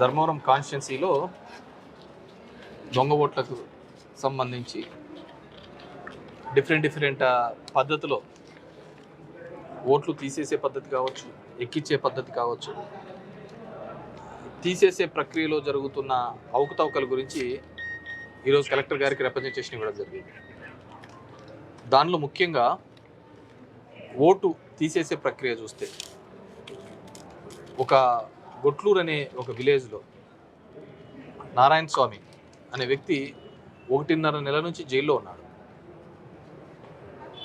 ధర్మవరం కాన్స్టిట్యున్సీలో దొంగ ఓట్లకు సంబంధించి డిఫరెంట్ డిఫరెంట్ పద్ధతిలో ఓట్లు తీసేసే పద్ధతి కావచ్చు ఎక్కించే పద్ధతి కావచ్చు తీసేసే ప్రక్రియలో జరుగుతున్న అవకతవకల గురించి ఈరోజు కలెక్టర్ గారికి రిప్రజెంటేషన్ ఇవ్వడం జరిగింది. దానిలో ముఖ్యంగా ఓటు తీసేసే ప్రక్రియ చూస్తే ఒక గొట్లూరు అనే ఒక విలేజ్లో నారాయణ స్వామి అనే వ్యక్తి ఒకటిన్నర నెల నుంచి జైల్లో ఉన్నాడు.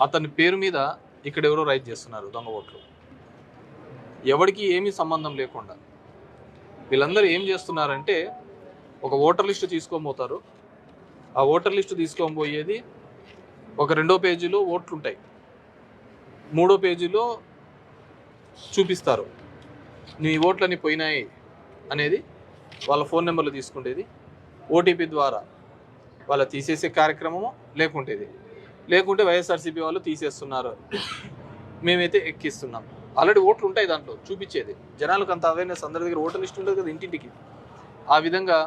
అతని పేరు మీద ఇక్కడ ఎవరో రైట్ చేస్తున్నారు దొంగ ఓట్లు. ఎవరికి ఏమీ సంబంధం లేకుండా వీళ్ళందరూ ఏం చేస్తున్నారంటే ఒక ఓటర్ లిస్టు తీసుకోబోతారు ఆ ఓటర్ లిస్టు తీసుకోబోయేది ఒక రెండో పేజీలో ఓట్లు ఉంటాయి మూడో పేజీలో చూపిస్తారు. నీ ఓట్లన్నీ పోయినాయి అనేది వాళ్ళ ఫోన్ నెంబర్లు తీసుకుంటేది ఓటీపీ ద్వారా వాళ్ళ తీసేసే కార్యక్రమము లేకుంటేది లేకుంటే వైఎస్ఆర్సీపీ వాళ్ళు తీసేస్తున్నారు. మేమైతే ఎక్కిస్తున్నాం. ఆల్రెడీ ఓట్లు ఉంటాయి దాంట్లో చూపించేది. జనాలకు అంత అవేర్నెస్ అందరి దగ్గర ఓటర్ లిస్ట్ ఉండదు కదా ఇంటింటికి. ఆ విధంగా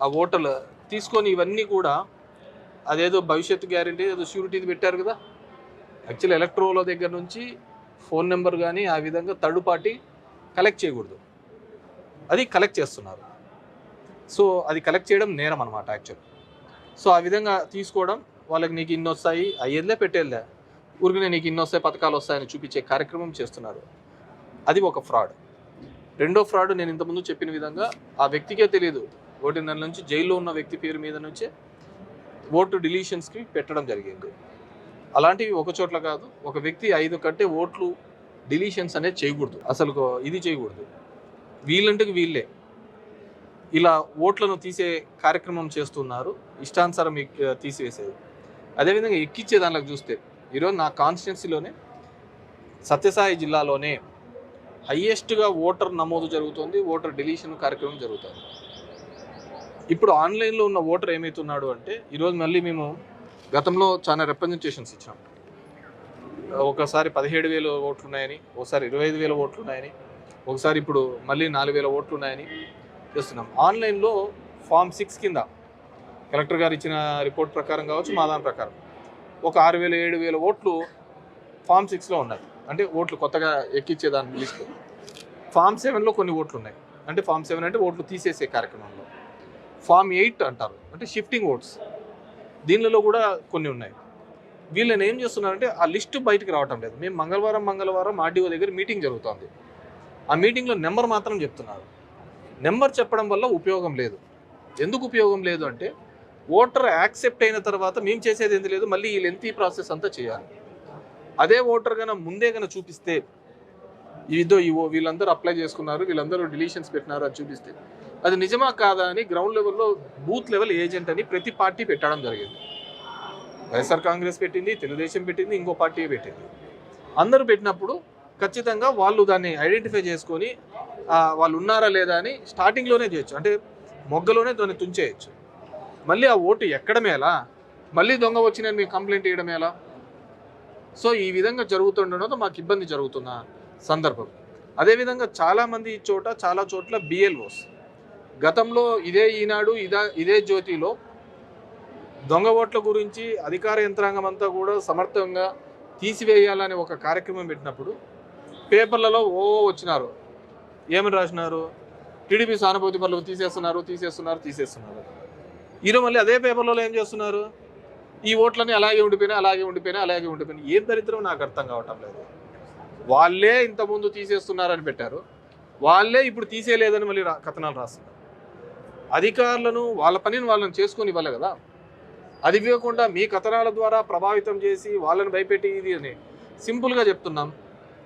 ఆ ఓటర్లు తీసుకొని ఇవన్నీ కూడా అదేదో భవిష్యత్తు గ్యారంటీ ఏదో షూరిటీది పెట్టారు కదా. యాక్చువల్ ఎలక్ట్రోల దగ్గర నుంచి ఫోన్ నెంబర్ కానీ ఆ విధంగా థర్డ్ పార్టీ కలెక్ట్ చేయకూడదు. అది కలెక్ట్ చేస్తున్నారు. సో అది కలెక్ట్ చేయడం నేరం అనమాట యాక్చువల్ సో ఆ విధంగా తీసుకోవడం వాళ్ళకి నీకు ఇన్ని వస్తాయి అయ్యేదిలే పెట్టేదిలే ఊరికి నీకు ఇన్ని వస్తాయి పథకాలు వస్తాయని చూపించే కార్యక్రమం చేస్తున్నారు. అది ఒక ఫ్రాడ్ రెండో ఫ్రాడ్ నేను ఇంతకుముందు చెప్పిన విధంగా ఆ వ్యక్తికే తెలియదు ఒకటిన్నర నుంచి జైల్లో ఉన్న వ్యక్తి పేరు మీద నుంచే ఓటు డిలీషన్స్కి పెట్టడం జరిగింది. అలాంటివి ఒక చోట్ల కాదు ఒక వ్యక్తి ఐదు కంటే ఓట్లు డిలీషన్స్ అనేది చేయకూడదు. అసలు ఇది చేయకూడదు. వీళ్ళంటే వీళ్ళే. ఇలా ఓట్లను తీసే కార్యక్రమం చేస్తున్నారు. ఇష్టానుసారం తీసివేసేది. అదేవిధంగా ఎక్కిచ్చే దానిలోకి చూస్తే ఈరోజు నా కాన్స్టిట్యున్సీలోనే సత్యసాయి జిల్లాలోనే హయ్యెస్ట్గా ఓటర్ నమోదు జరుగుతుంది. ఓటర్ డిలీషన్ కార్యక్రమం జరుగుతుంది. ఇప్పుడు ఆన్లైన్లో ఉన్న ఓటర్ ఏమవుతున్నాడు అంటే ఈరోజు మళ్ళీ మేము గతంలో చాలా రిప్రజెంటేషన్స్ ఇచ్చాము ఒకసారి పదిహేడు వేల ఓట్లు ఉన్నాయని ఒకసారి ఇరవై ఐదు వేల ఓట్లు ఉన్నాయని ఒకసారి ఇప్పుడు మళ్ళీ నాలుగు వేల ఓట్లు ఉన్నాయని చేస్తున్నాం. ఆన్లైన్లో ఫామ్ సిక్స్ కింద కలెక్టర్ గారు ఇచ్చిన రిపోర్ట్ ప్రకారం కావచ్చు మా దాని ప్రకారం. ఒక ఆరు వేల ఏడు వేల ఓట్లు ఫామ్ సిక్స్లో ఉన్నాయి. అంటే ఓట్లు కొత్తగా ఎక్కించే దాని లిస్ట్. ఫామ్ సెవెన్లో కొన్ని ఓట్లు ఉన్నాయి అంటే ఫామ్ సెవెన్ అంటే ఓట్లు తీసేసే కార్యక్రమంలో. ఫామ్ ఎయిట్ అంటారు. అంటే షిఫ్టింగ్ ఓట్స్. దీనిలో కూడా కొన్ని ఉన్నాయి. వీళ్ళని ఏం చేస్తున్నారంటే ఆ లిస్టు బయటకు రావటం లేదు. మేము మంగళవారం మంగళవారం ఆర్డీఓ దగ్గర మీటింగ్ జరుగుతుంది. ఆ మీటింగ్లో నెంబర్ మాత్రం చెప్తున్నారు. నెంబర్ చెప్పడం వల్ల ఉపయోగం లేదు. ఎందుకు ఉపయోగం లేదు అంటే ఓటర్ యాక్సెప్ట్ అయిన తర్వాత మేము చేసేది ఏంది లేదు మళ్ళీ ఈ లెంతీ ప్రాసెస్ అంతా చేయాలి. అదే ఓటర్ కన్నా ముందే కన్నా చూపిస్తే ఇదో ఇవో వీళ్ళందరూ అప్లై చేసుకున్నారు వీళ్ళందరూ డిలీషన్స్ పెట్టినారు అని చూపిస్తే అది నిజమా కాదా అని గ్రౌండ్ లెవెల్లో బూత్ లెవెల్ ఏజెంట్ అని ప్రతి పార్టీ పెట్టడం జరిగింది. వైఎస్ఆర్ కాంగ్రెస్ పెట్టింది తెలుగుదేశం పెట్టింది ఇంకో పార్టీ పెట్టింది. అందరూ పెట్టినప్పుడు ఖచ్చితంగా వాళ్ళు దాన్ని ఐడెంటిఫై చేసుకొని వాళ్ళు ఉన్నారా లేదా అని స్టార్టింగ్లోనే చేయొచ్చు. అంటే మొగ్గలోనే దాన్ని తుంచేయచ్చు. మళ్ళీ ఆ ఓటు ఎక్కడమేలా మళ్ళీ దొంగ వచ్చిన మీకు కంప్లైంట్ ఇవ్వడం ఎలా సో ఈ విధంగా జరుగుతుండడంతో మాకు ఇబ్బంది జరుగుతున్న సందర్భం. అదేవిధంగా చాలామంది ఈ చోట చాలా చోట్ల బిఎల్ఓస్ గతంలో ఇదే ఈనాడు ఇదా ఇదే జ్యోతిలో దొంగ ఓట్ల గురించి అధికార యంత్రాంగం అంతా కూడా సమర్థంగా తీసివేయాలని ఒక కార్యక్రమం పెట్టినప్పుడు పేపర్లలో ఓ వచ్చినారు. ఏమని రాసినారు? టీడీపీ సానుభూతి పనులు తీసేస్తున్నారు తీసేస్తున్నారు తీసేస్తున్నారు. ఈరోజు మళ్ళీ అదే పేపర్లలో ఏం చేస్తున్నారు? ఈ ఓట్లని అలాగే ఉండిపోయినాయి అలాగే ఉండిపోయినాయి అలాగే ఉండిపోయినాయి. ఏం దరిద్రం? నాకు అర్థం కావటం లేదు. వాళ్ళే ఇంతకుముందు తీసేస్తున్నారని పెట్టారు. వాళ్ళే ఇప్పుడు తీసేయలేదని మళ్ళీ కథనాలు రాస్తున్నారు. అధికారులను వాళ్ళ పనిని వాళ్ళని చేసుకొని ఇవ్వాలి కదా. అది ఇవ్వకుండా మీ కథనాల ద్వారా ప్రభావితం చేసి వాళ్ళని భయపెట్టి ఇది అని సింపుల్గా చెప్తున్నాం.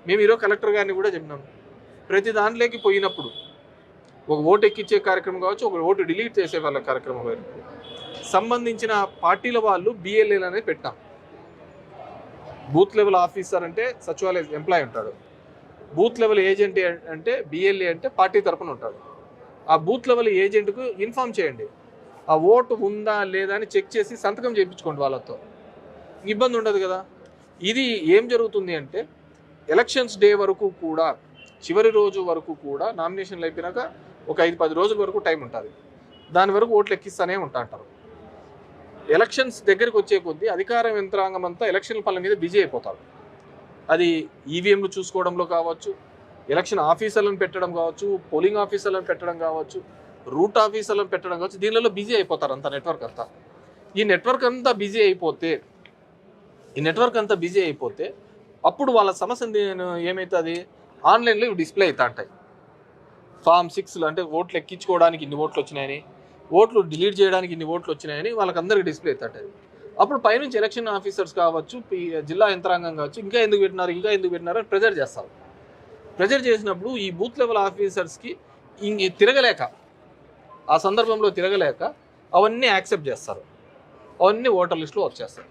మేము ఈరోజు కలెక్టర్ గారిని కూడా చెప్పినాం. ప్రతి దాంట్లోకి పోయినప్పుడు ఒక ఓటు ఎక్కించే కార్యక్రమం కావచ్చు ఒక ఓటు డిలీట్ చేసే వాళ్ళ కార్యక్రమం కావచ్చు. సంబంధించిన పార్టీల వాళ్ళు బిఎల్ఏలు అనేది పెట్టాం బూత్ లెవెల్ ఆఫీసర్ అంటే సచివాలయ ఎంప్లాయ్ ఉంటాడు. బూత్ లెవెల్ ఏజెంట్ అంటే బిఎల్ఏ అంటే పార్టీ తరపున ఉంటాడు. ఆ బూత్ లెవెల్ ఏజెంట్కు ఇన్ఫామ్ చేయండి. ఆ ఓటు ఉందా లేదా అని చెక్ చేసి సంతకం చేయించుకోండి వాళ్ళతో. ఇబ్బంది ఉండదు కదా. ఇది ఏం జరుగుతుంది అంటే ఎలక్షన్స్ డే వరకు కూడా చివరి రోజు వరకు కూడా నామినేషన్లు అయిపోయినాక ఒక ఐదు పది రోజుల వరకు టైం ఉంటుంది. దాని వరకు ఓట్లు ఎక్కిస్తానే ఉంటా అంటారు. ఎలక్షన్స్ దగ్గరికి వచ్చే కొద్దీ అధికార యంత్రాంగం అంతా ఎలక్షన్ పనుల మీద బిజీ అయిపోతారు. అది ఈవీఎంలు చూసుకోవడంలో కావచ్చు ఎలక్షన్ ఆఫీసర్లను పెట్టడం కావచ్చు పోలింగ్ ఆఫీసర్లను పెట్టడం కావచ్చు రూట్ ఆఫీసర్లను పెట్టడం కావచ్చు దీనిలో బిజీ అయిపోతారు అంత నెట్వర్క్ అంతా. ఈ నెట్వర్క్ అంతా బిజీ అయిపోతే ఈ నెట్వర్క్ అంతా బిజీ అయిపోతే అప్పుడు వాళ్ళ సమస్య ఏమవుతుంది ఆన్లైన్లో ఇవి డిస్ప్లే అవుతా ఉంటాయి. ఫామ్ సిక్స్లో అంటే ఓట్లు ఎక్కించుకోవడానికి ఇన్ని ఓట్లు వచ్చినాయని ఓట్లు డిలీట్ చేయడానికి ఇన్ని ఓట్లు వచ్చినాయని వాళ్ళకందరికీ డిస్ప్లే అవుతుంటుంది అప్పుడు పైనుంచి ఎలక్షన్ ఆఫీసర్స్ కావచ్చు పి- జిల్లా యంత్రాంగం కావచ్చు ఇంకా ఎందుకు పెట్టినారు ఇంకా ఎందుకు పెట్టినారు అని ప్రెజర్ చేస్తారు. ప్రెజర్ చేసినప్పుడు ఈ బూత్ లెవెల్ ఆఫీసర్స్కి ఇంక తిరగలేక ఆ సందర్భంలో తిరగలేక అవన్నీ యాక్సెప్ట్ చేస్తారు. అవన్నీ ఓటర్ లిస్టులో వచ్చేస్తాయి.